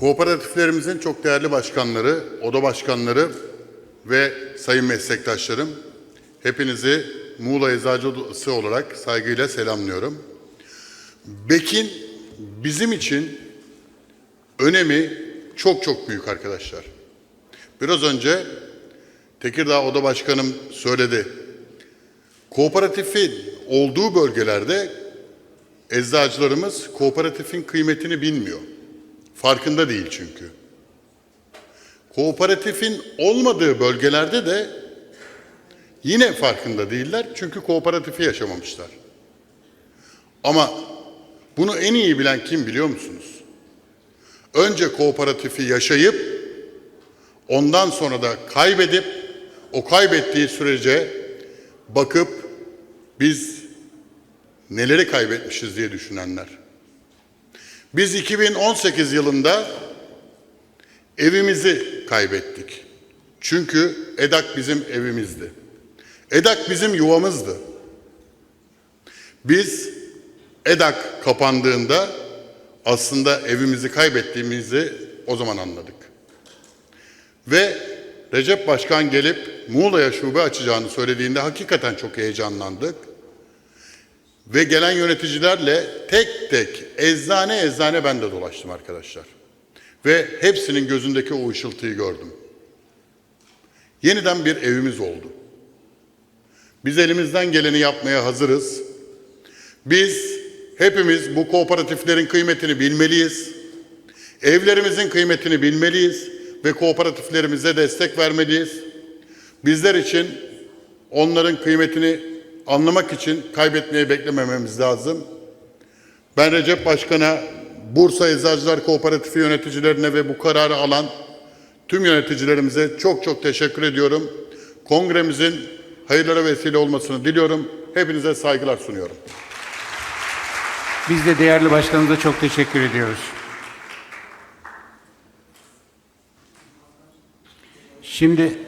Kooperatiflerimizin çok değerli başkanları, oda başkanları ve sayın meslektaşlarım, hepinizi Muğla Eczacı Odası olarak saygıyla selamlıyorum. Bekin bizim için önemi çok çok büyük arkadaşlar. Biraz önce Tekirdağ Oda Başkanım söyledi. Kooperatifin olduğu bölgelerde eczacılarımız kooperatifin kıymetini bilmiyor. Farkında değil çünkü. Kooperatifin olmadığı bölgelerde de yine farkında değiller çünkü kooperatifi yaşamamışlar. Ama bunu en iyi bilen kim biliyor musunuz? Önce kooperatifi yaşayıp ondan sonra da kaybedip o kaybettiği sürece bakıp biz neleri kaybetmişiz diye düşünenler. Biz 2018 yılında evimizi kaybettik. Çünkü EDAK bizim evimizdi. EDAK bizim yuvamızdı. Biz EDAK kapandığında aslında evimizi kaybettiğimizi o zaman anladık. Ve Recep Başkan gelip Muğla'ya şube açacağını söylediğinde hakikaten çok heyecanlandık. Ve gelen yöneticilerle tek tek eczane eczane ben de dolaştım arkadaşlar. Ve hepsinin gözündeki o ışıltıyı gördüm. Yeniden bir evimiz oldu. Biz elimizden geleni yapmaya hazırız. Biz hepimiz bu kooperatiflerin kıymetini bilmeliyiz. Evlerimizin kıymetini bilmeliyiz ve kooperatiflerimize destek vermeliyiz. Bizler için onların kıymetini anlamak için kaybetmeyi beklemememiz lazım. Ben Recep Başkan'a, Bursa Eczacılar Kooperatifi yöneticilerine ve bu kararı alan tüm yöneticilerimize çok çok teşekkür ediyorum. Kongremizin hayırlara vesile olmasını diliyorum. Hepinize saygılar sunuyorum. Biz de değerli başkanımıza çok teşekkür ediyoruz. Şimdi